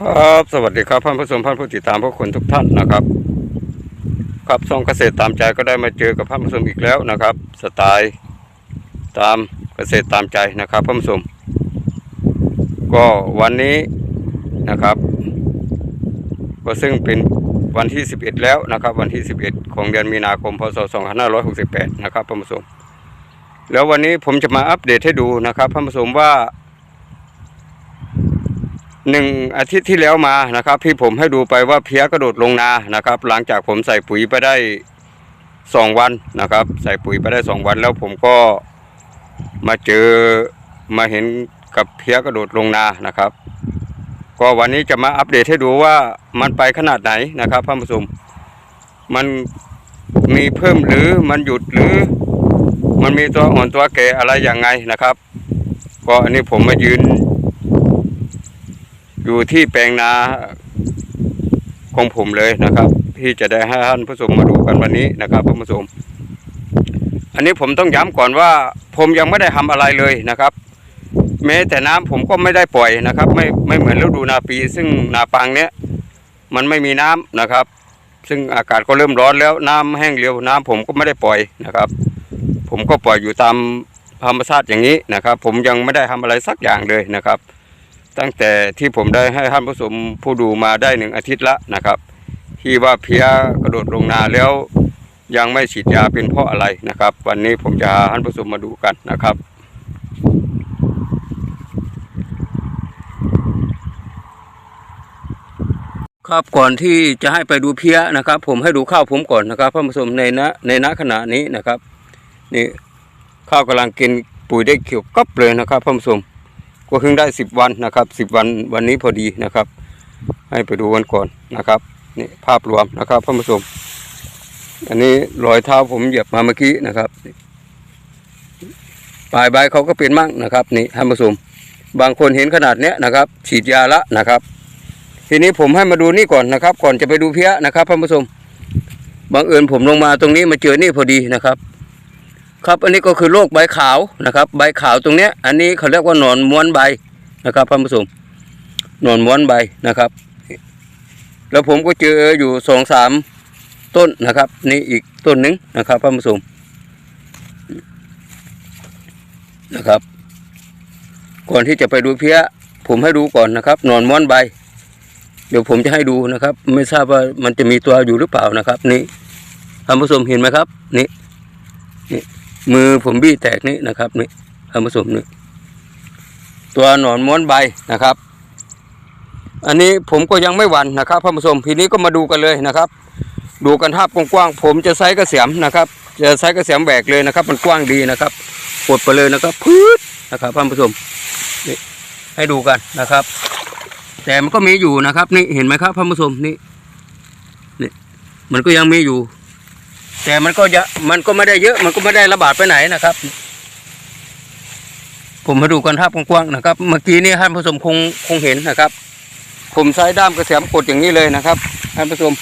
ครับสวัสดีครับท่านผู้ชมท่านผู้ติดตามพวกคุณทุกท่านนะครับ ครับช่องเกษตรตามใจก็ได้มาเจอกับท่านผู้ชมอีกแล้วนะครับ สไตล์ตามเกษตรตามใจนะครับท่านผู้ชมก็วันนี้นะครับ ก็ซึ่งเป็นวันที่ 11 แล้วนะครับ วันที่ 11 ของเดือนมีนาคมพศ 2568 นะครับท่านผู้ชมแล้ววันนี้ผมจะมาอัปเดตให้ดูนะครับท่านผู้ชมว่า หนึ่งอาทิตย์ที่แล้วมานะครับที่ผมให้ดูไปว่าเพี้ยกระโดดลงนานะครับ หลังจากผมใส่ปุ๋ยไปได้สองวันนะครับ ใส่ปุ๋ยไปได้สองวันแล้วผมก็มาเจอมาเห็นกับเพี้ยกระโดดลงนานะครับ ก็วันนี้จะมาอัปเดตให้ดูว่ามันไปขนาดไหนนะครับท่านผู้ชมมันมีเพิ่มหรือมันหยุดหรือ มันมีตัวอ่อนตัวแก่อะไรอย่างไงนะครับ ก็อันนี้ผมมายืน อยู่ที่แปลงนาของผมเลยนะครับ ที่จะได้ให้ท่านผู้ชมมาดูกันวันนี้นะครับท่านผู้ชมอันนี้ผมต้องย้ำก่อนว่า ผมยังไม่ได้ทำอะไรเลยนะครับ แม้แต่น้ำผมก็ไม่ได้ปล่อยนะครับ ไม่ไม่เหมือนฤดูนาปี ซึ่งนาปังเนี้ยมันไม่มีน้ำนะครับ ซึ่งอากาศก็เริ่มร้อนแล้วน้ำแห้งเร็วน้ำผมก็ไม่ได้ปล่อยนะครับ ผมก็ปล่อยอยู่ตามธรรมชาติอย่างนี้นะครับ ผมยังไม่ได้ทำอะไรสักอย่างเลยนะครับ ตั้งแต่ที่ผมได้ให้ท่านผู้ชมผู้ดูมาได้หนึ่งอาทิตย์ละนะครับ ที่ว่าเพียกระโดดลงนาแล้วยังไม่ฉีดยาเป็นเพราะอะไรนะครับ วันนี้ผมจะพาท่านผู้ชมมาดูกันนะครับครับก่อนที่จะให้ไปดูเพี้ยนะครับ ผมให้ดูข้าวผมก่อนนะครับท่านผู้ชมในณในณขณะนี้นะครับ นี่ข้าวกำลังกินปุ๋ยได้เขียวกับเลยนะครับท่านผู้ชม ก็เพิ่งได้สิบวันนะครับสิบวันวันนี้พอดีนะครับ ให้ไปดูกันก่อนนะครับนี่ภาพรวมนะครับท่านผู้ชมอันนี้รอยเท้าผมเหยียบมาเมื่อกี้นะครับปลายใบเขาก็เป็นมั่งนะครับนี่ท่านผู้ชมบางคนเห็นขนาดเนี้ยนะครับ ฉีดยาละนะครับ ทีนี้ผมให้มาดูนี่ก่อนนะครับ ก่อนจะไปดูเพี้ยนะครับท่านผู้ชมบังเอิญผมลงมาตรงนี้มาเจอนี่พอดีนะครับ ครับอันนี้ก็คือโรคใบขาวนะครับ ใบขาวตรงเนี้ย อันนี้เขาเรียกว่าหนอนม้วนใบนะครับท่านผู้ชมหนอนม้วนใบนะครับ แล้วผมก็เจออยู่สองสามต้นนะครับ นี่อีกต้นหนึ่งนะครับท่านผู้ชมนะครับ ก่อนที่จะไปดูเพี้ยผมให้ดูก่อนนะครับหนอนม้วนใบ เดี๋ยวผมจะให้ดูนะครับ ไม่ทราบว่ามันจะมีตัวอยู่หรือเปล่านะครับ นี่ท่านผู้ชมเห็นไหมครับ นี่ มือผมบี้แตกนี่นะครับนี่ท่านผู้ชมนี่ตัวหนอนม้วนใบนะครับ อันนี้ผมก็ยังไม่หวันนะครับท่านผู้ชมทีนี้ก็มาดูกันเลยนะครับ ดูกันภาพกว้างๆผมจะใช้กระเสียมนะครับ จะใช้กระเสียมแบกเลยนะครับ มันกว้างดีนะครับกดไปเลยนะครับพืดนะครับท่านผู้ชมนี่ให้ดูกันนะครับ แต่มันก็มีอยู่นะครับ นี่เห็นไหมครับท่านผู้ชมนี่นี่มันก็ยังมีอยู่ แต่มันก็จะมันก็ไม่ได้เยอะมันก็ไม่ได้ระบาดไปไหนนะครับ ผมมาดูกันภาพกว้างๆนะครับ เมื่อกี้นี่ท่านผู้ชมคงคงเห็นนะครับ ผมใช้ด้ามกระเสียมกดอย่างนี้เลยนะครับท่านผู้ชม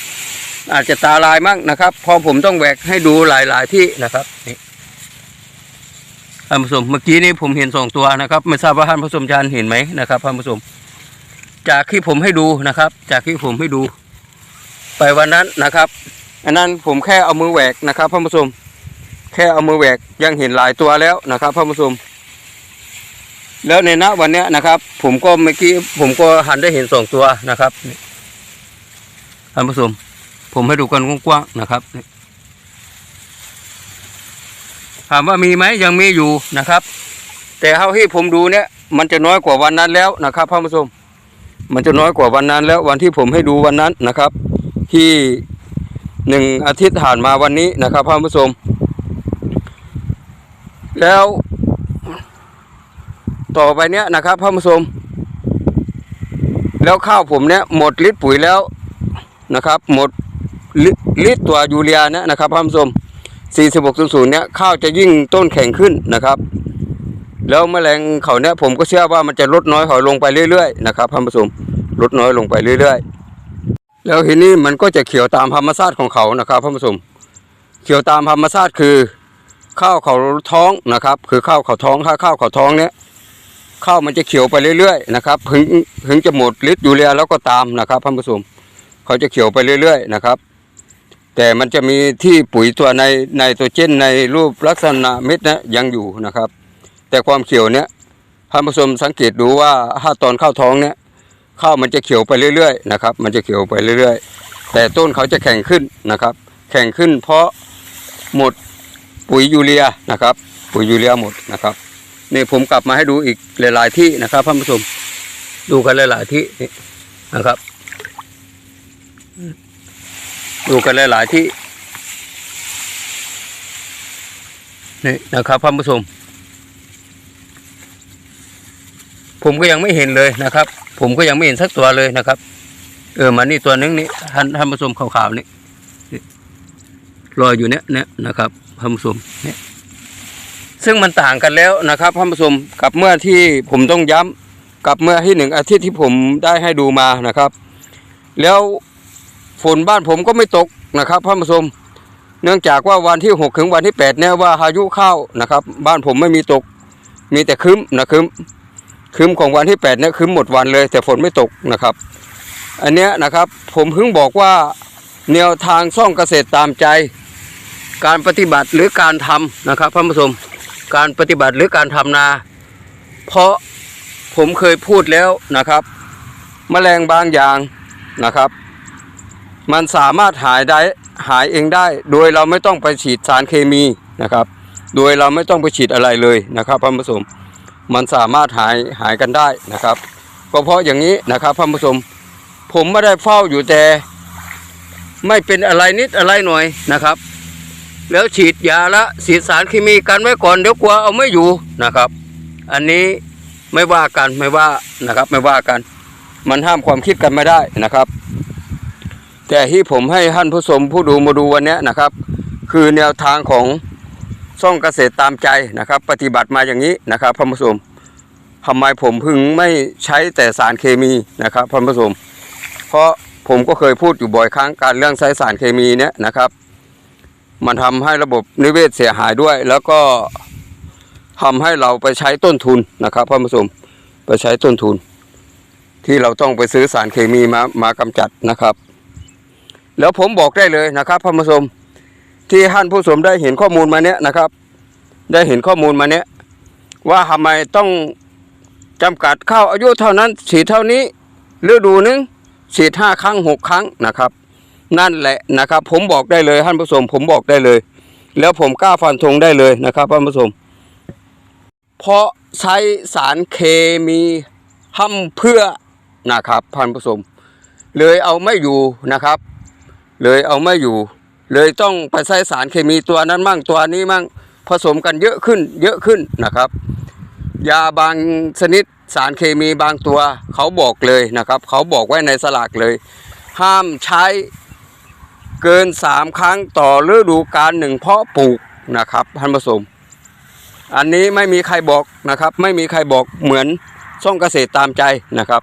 อาจจะตาลายมั่งนะครับ พอผมต้องแหวกให้ดูหลายๆที่นะครับนี่ท่านผู้ชมเมื่อกี้นี่ผมเห็นสองตัวนะครับ ไม่ทราบว่าท่านผู้ชมจะเห็นไหมนะครับท่านผู้ชมจากที่ผมให้ดูนะครับ จากที่ผมให้ดู ไปวันนั้นนะครับ อันนั้นผมแค่เอามือแหวกนะครับท่านผู้ชมแค่เอามือแหวกยังเห็นหลายตัวแล้วนะครับท่านผู้ชมแล้วในณวันเนี้ยนะครับ ผมก็เมื่อกี้ผมก็หันได้เห็นสองตัวนะครับท่านผู้ชมผมให้ดูกันกว้างๆนะครับถามว่ามีไหมยังมีอยู่นะครับ แต่เท่าที่ผมดูเนี่ย มันจะน้อยกว่าวันนั้นแล้วนะครับท่านผู้ชมมันจะน้อยกว่าวันนั้นแล้ววันที่ผมให้ดูวันนั้นนะครับ ที่ หนึ่งอาทิตย์ผ่านมาวันนี้นะครับท่านผู้ชม แล้วต่อไปเนี้ยนะครับท่านผู้ชม แล้วข้าวผมเนี้ยหมดลิตรปุ๋ยแล้วนะครับ หมดลิลิตรตัวยูเรียเนี่ยนะครับท่านผู้ชม4600เนี้ยข้าวจะยิ่งต้นแข็งขึ้นนะครับ แล้วแมลงเขาเนี้ยผมก็เชื่อว่ามันจะลดน้อยถอยลงไปเรื่อยๆนะครับท่านผู้ชมลดน้อยลงไปเรื่อยๆ แล้วทีนี้มันก็จะเขียวตามธรรมชาติของเขานะครับท่านผู้ชมเขียวตามธรรมชาติคือข้าวเขาท้องนะครับ คือข้าวเขาท้องถ้าข้าวเขาท้องเนี้ยข้าวมันจะเขียวไปเรื่อยๆนะครับถึงถึงจะหมดฤทธิ์ยูเรียแล้วก็ตามนะครับท่านผู้ชมเขาจะเขียวไปเรื่อยๆนะครับ แต่มันจะมีที่ปุ๋ยตัวในในตัวเจนในรูปลักษณะเม็ดนะยังอยู่นะครับ แต่ความเขียวเนี้ยท่านผู้ชมสังเกตดูว่าถ้าตอนข้าวท้องเนี้ย ข้าวมันจะเขียวไปเรื่อยๆนะครับมันจะเขียวไปเรื่อยๆ แต่ต้นเขาจะแข็งขึ้นนะครับ แข็งขึ้นเพราะหมดปุ๋ยยูเรียนะครับ ปุ๋ยยูเรียหมดนะครับนี่ผมกลับมาให้ดูอีกหลาย ๆที่นะครับท่านผู้ชมดูกันหลายๆที่นะครับ ดูกันหลายๆที่นี่นะครับท่านผู้ชม ผมก็ยังไม่เห็นเลยนะครับ ผมก็ยังไม่เห็นสักตัวเลยนะครับ เออมานี่ตัวนึงนี่ท่านท่านผู้ชมขาวๆนี่ลอยอยู่เนี้ยเนี่ยนะครับท่านผู้ชมเนี่ยซึ่งมันต่างกันแล้วนะครับท่านผู้ชมกับเมื่อที่ผมต้องย้ำกับเมื่อที่หนึ่งอาทิตย์ที่ผมได้ให้ดูมานะครับ แล้วฝนบ้านผมก็ไม่ตกนะครับท่านผู้ชมเนื่องจากว่าวันที่หกถึงวันที่แปดเนี่ยว่าพายุเข้านะครับ บ้านผมไม่มีตกมีแต่ครึ้มนะครึ้ม คืมของวันที่แปดเนี่ยคืมหมดวันเลย แต่ฝนไม่ตกนะครับ อันเนี้ยนะครับผมเพิ่งบอกว่าแนวทางซ่องเกษตรตามใจ การปฏิบัติหรือการทำนะครับท่านผู้ชมการปฏิบัติหรือการทำนา เพราะผมเคยพูดแล้วนะครับแมลงบางอย่างนะครับ มันสามารถหายได้หายเองได้ โดยเราไม่ต้องไปฉีดสารเคมีนะครับ โดยเราไม่ต้องไปฉีดอะไรเลยนะครับท่านผู้ชม มันสามารถหายหายกันได้นะครับ ก็เพราะอย่างนี้นะครับท่านผู้ชมผมไม่ได้เฝ้าอยู่แต่ ไม่เป็นอะไรนิดอะไรหน่อยนะครับ แล้วฉีดยาละฉีดสารเคมีกันไว้ก่อนเดี๋ยวกลัวเอาไม่อยู่นะครับ อันนี้ไม่ว่ากันไม่ว่านะครับ ไม่ว่ากัน มันห้ามความคิดกันไม่ได้นะครับ แต่ที่ผมให้ท่านผู้ชมผู้ดูมาดูวันนี้นะครับ คือแนวทางของ ซ่องเกษตรตามใจนะครับ ปฏิบัติมาอย่างนี้นะครับท่านผู้ชมทำไมผมพึงไม่ใช้แต่สารเคมีนะครับท่านผู้ชมเพราะผมก็เคยพูดอยู่บ่อยครั้งการเรื่องใช้สารเคมีเนี่ยนะครับ มันทำให้ระบบนิเวศเสียหายด้วย แล้วก็ทำให้เราไปใช้ต้นทุนนะครับท่านผู้ชมไปใช้ต้นทุน ที่เราต้องไปซื้อสารเคมีมามากำจัดนะครับ แล้วผมบอกได้เลยนะครับท่านผู้ชม ที่ท่านผู้ชมได้เห็นข้อมูลมาเนี้ยนะครับ ได้เห็นข้อมูลมาเนี้ยว่าทำไมต้องจำกัดข้าวอายุเท่านั้นฉีเท่านี้ฤดูนึงฉีห้าครั้งหกครั้งนะครับ นั่นแหละนะครับ ผมบอกได้เลยท่านผู้ชมผมบอกได้เลย แล้วผมกล้าฟันธงได้เลยนะครับท่านผู้ชมเพราะใช้สารเคมีทำเพื่อนะครับท่านผู้ชมเลยเอาไม่อยู่นะครับ เลยเอาไม่อยู่ เลยต้องไปใช้สารเคมีตัวนั้นมั่งตัวนี้มั่งผสมกันเยอะขึ้นเยอะขึ้นนะครับ ยาบางชนิดสารเคมีบางตัวเขาบอกเลยนะครับ เขาบอกไว้ในสลากเลย ห้ามใช้เกินสามครั้งต่อฤดูกาลหนึ่งเพาะปลูกนะครับท่านผู้ชมอันนี้ไม่มีใครบอกนะครับ ไม่มีใครบอกเหมือนซ่องเกษตรตามใจนะครับ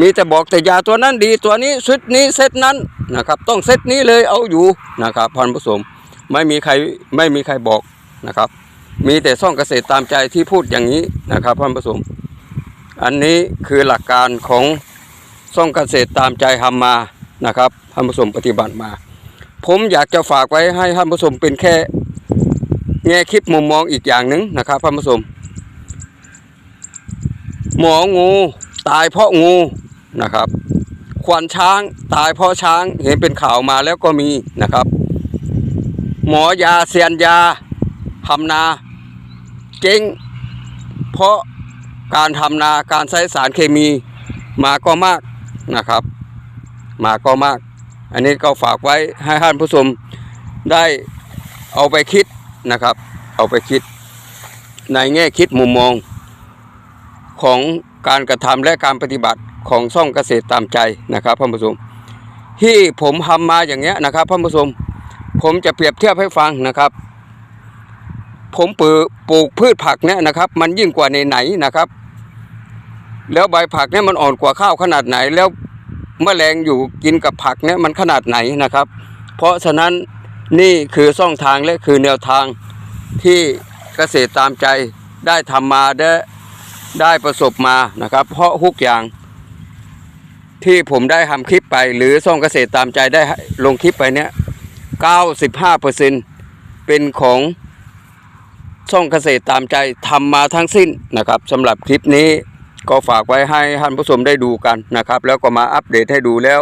มีแต่บอกแต่ยาตัวนั้นดีตัวนี้ชุดนี้เซตนั้นนะครับต้องเซตนี้เลยเอาอยู่นะครับพันผสมไม่มีใครไม่มีใครบอกนะครับ มีแต่ซ่องเกษตรตามใจที่พูดอย่างนี้นะครับพันผสม อันนี้คือหลักการของซ่องเกษตรตามใจทำมานะครับท่านผู้ชมปฏิบัติมา ผมอยากจะฝากไว้ให้ท่านผู้ชมเป็นแค่แง่คิดมุมมองอีกอย่างหนึ่งนะครับท่านผู้ชมหมองูตายเพราะงู นะครับ ควานช้างตายเพราะช้างเห็นเป็นข่าวมาแล้วก็มีนะครับ หมอยาเซียนยาทำนาเจ๊งเพราะการทำนาการใช้สารเคมีมาก็มากนะครับ มาก็มาก อันนี้ก็ฝากไว้ให้ท่านผู้ชมได้เอาไปคิดนะครับ เอาไปคิด ในแง่คิดมุมมองของการกระทำและการปฏิบัติ ของซ่องเกษตรตามใจนะครับท่านผู้ชมที่ผมทำมาอย่างเงี้ยนะครับท่านผู้ชมผมจะเปรียบเทียบให้ฟังนะครับ ผมปลูกปลูกพืชผักเนี่ยนะครับ มันยิ่งกว่าในไหนนะครับ แล้วใบผักเนี่ยมันอ่อนกว่าข้าวขนาดไหน แล้วแมลงอยู่กินกับผักเนี่ยมันขนาดไหนนะครับ เพราะฉะนั้นนี่คือช่องทางและคือแนวทางที่เกษตรตามใจได้ทำมาได้ได้ประสบมานะครับ เพราะทุกอย่าง ที่ผมได้ทำคลิปไป หรือซ่องเกษตรตามใจได้ลงคลิปไปเนี้ย95%เป็นของช่องเกษตรตามใจทำมาทั้งสิ้นนะครับสำหรับคลิปนี้ก็ฝากไว้ให้ท่านผู้ชมได้ดูกันนะครับ แล้วก็มาอัปเดตให้ดูแล้ว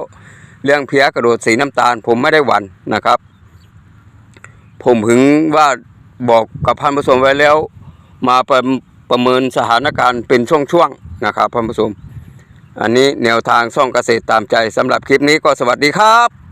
เรื่องเพี้ยกระโดดสีน้ำตาล ผมไม่ได้หวั่นนะครับ ผมถึงว่าบอกกับท่านผู้ชมไว้แล้ว มาประประเมินสถานการณ์เป็นช่วงๆนะครับท่านผู้ชม อันนี้แนวทางช่องเกษตรตามใจสำหรับคลิปนี้ก็สวัสดีครับ